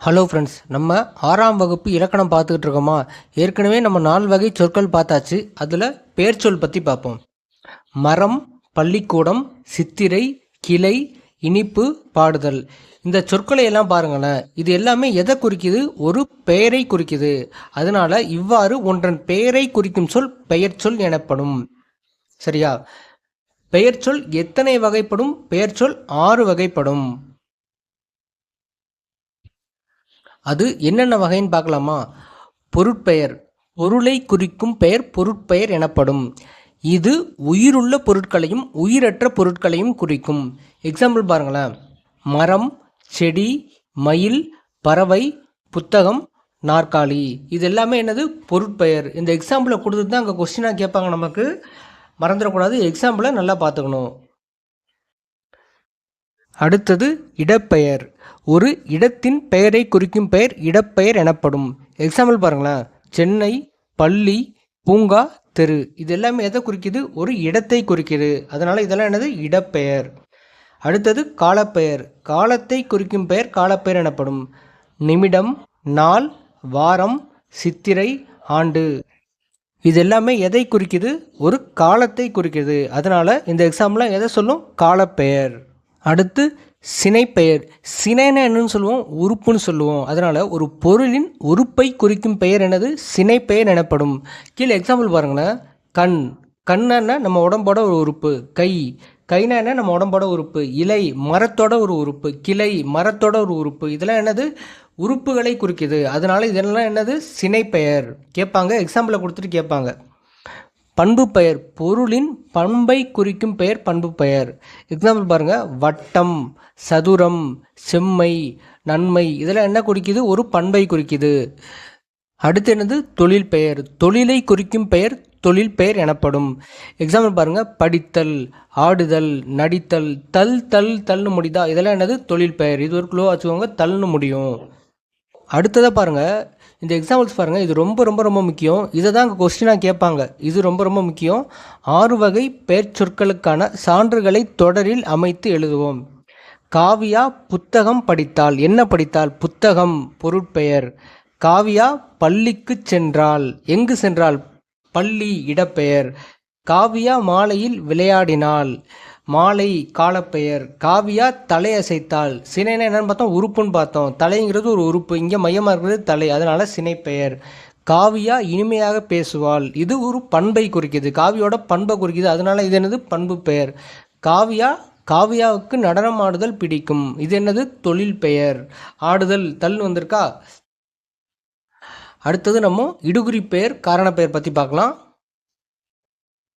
Hello friends நம்ம ஆறாம் வகுப்பு இலக்கணம் பார்த்துக்கிட்டு இருக்கோமா? ஏற்கனவே நம்ம நாலு வகை சொற்கள் பார்த்தாச்சு. அதில் பெயர்ச்சொல் பற்றி பார்ப்போம். மரம் பள்ளிக்கூடம் சித்திரை கிளை இனிப்பு பாடுதல். இந்த சொற்களை எல்லாம் பாருங்களேன். இது எல்லாமே எதை குறிக்குது? ஒரு பெயரை குறிக்குது. அதனால் இவ்வாறு ஒன்றன் பெயரை குறிக்கும் சொல் பெயர்ச்சொல் எனப்படும். சரியா? பெயர்ச்சொல் எத்தனை வகைப்படும்? பெயர்ச்சொல் ஆறு வகைப்படும். அது என்னென்ன வகைன்னு பார்க்கலாமா? பொருட்பெயர். பொருளை குறிக்கும் பெயர் பொருட்பெயர் எனப்படும். இது உயிருள்ள பொருட்களையும் உயிரற்ற பொருட்களையும் குறிக்கும். எக்ஸாம்பிள் பாருங்களேன். மரம் செடி மயில் பறவை புத்தகம் நாற்காலி. இது எல்லாமே என்னது? பொருட்பெயர். இந்த எக்ஸாம்பிளை கொடுத்துட்டு தான் அங்கே கொஸ்டினாக கேட்பாங்க நமக்கு. மறந்துடக்கூடாது. எக்ஸாம்பிளை நல்லா பார்த்துக்கணும். அடுத்தது இடப்பெயர். ஒரு இடத்தின் பெயரை குறிக்கும் பெயர் இடப்பெயர் எனப்படும். எக்ஸாம்பிள் பாருங்களேன். சென்னை பள்ளி பூங்கா தெரு. இது எல்லாமே எதை குறிக்கிது? ஒரு இடத்தை குறிக்கிது. அதனால் இதெல்லாம் என்னது? இடப்பெயர். அடுத்தது காலப்பெயர். காலத்தை குறிக்கும் பெயர் காலப்பெயர் எனப்படும். நிமிடம் நாள் வாரம் சித்திரை ஆண்டு. இது எல்லாமே எதை குறிக்குது? ஒரு காலத்தை குறிக்கிறது அதனால் இந்த எக்ஸாம்பிள் எதை சொல்லும்? காலப்பெயர். அடுத்து சினைப்பெயர் சினைனா என்னன்னு சொல்லுவோம் உறுப்புன்னு சொல்லுவோம். அதனால் ஒரு பொருளின் உறுப்பை குறிக்கும் பெயர் என்னது? சினைப்பெயர் எனப்படும். கீழே எக்ஸாம்பிள் பாருங்களேன். கண். கண்ணன்னா நம்ம உடம்போட ஒரு உறுப்பு. கை. கைனா என்ன? நம்ம உடம்போட உறுப்பு. இலை. மரத்தோட ஒரு உறுப்பு. கிளை. மரத்தோட ஒரு உறுப்பு. இதெல்லாம் என்னது? உறுப்புகளை குறிக்குது. அதனால் இதெல்லாம் என்னது? சினைப்பெயர். கேட்பாங்க. எக்ஸாம்பிளை கொடுத்துட்டு கேட்பாங்க. பண்பு பெயர் பொருளின் பண்பை குறிக்கும் பெயர் பண்பு பெயர் எக்ஸாம்பிள் பாருங்க. வட்டம் சதுரம் செம்மை நன்மை. இதெல்லாம் என்ன குறிக்குது? ஒரு பண்பை குறிக்குது. அடுத்து என்னது? தொழில் பெயர். தொழிலை குறிக்கும் பெயர் தொழில் பெயர் எனப்படும். எக்ஸாம்பிள் பாருங்கள் படித்தல் ஆடுதல் நடித்தல் தல் தல் தல்னு முடிதா இதெல்லாம் என்னது? தொழில் பெயர். இது ஒரு க்ளோ வச்சுக்கோங்க. தல்னு முடியும். அடுத்ததாக பாருங்கள் இந்த எக்ஸாம்பிள்ஸ் பாருங்கள் இது ரொம்ப ரொம்ப ரொம்ப முக்கியம். இதை தான் அங்கே கொஸ்டினாக கேட்பாங்க. இது ரொம்ப ரொம்ப முக்கியம். ஆறு வகை பெயர்ச்சொற்களுக்கான சான்றுகளை தொடரில் அமைத்து எழுதுவோம். காவியா புத்தகம் படித்தாள். என்ன படித்தாள்? புத்தகம் பொருட்பெயர். காவியா பள்ளிக்கு சென்றாள். எங்கு சென்றாள்? பள்ளி இடப்பெயர். காவியா மாலையில் விளையாடினாள். மாலை காலப்பெயர். காவியா தலையசைத்தாள். சினைனா என்னன்னு பார்த்தோம் உறுப்புன்னு பார்த்தோம். தலைங்கிறது ஒரு உறுப்பு. இங்கே மையமாக இருக்கிறது தலை. அதனால சினைப்பெயர். காவியா இனிமையாக பேசுவாள். இது ஒரு பண்பை குறிக்குது. காவியோட பண்பை குறிக்குது. அதனால இது என்னது? பண்பு பெயர். காவியா காவியாவுக்கு நடனம் ஆடுதல் பிடிக்கும். இது என்னது? தொழில் பெயர். ஆடுதல் தல் வந்திருக்கா? அடுத்தது நம்ம இடுகுறி பெயர் காரண பெயர் பற்றி பார்க்கலாம்.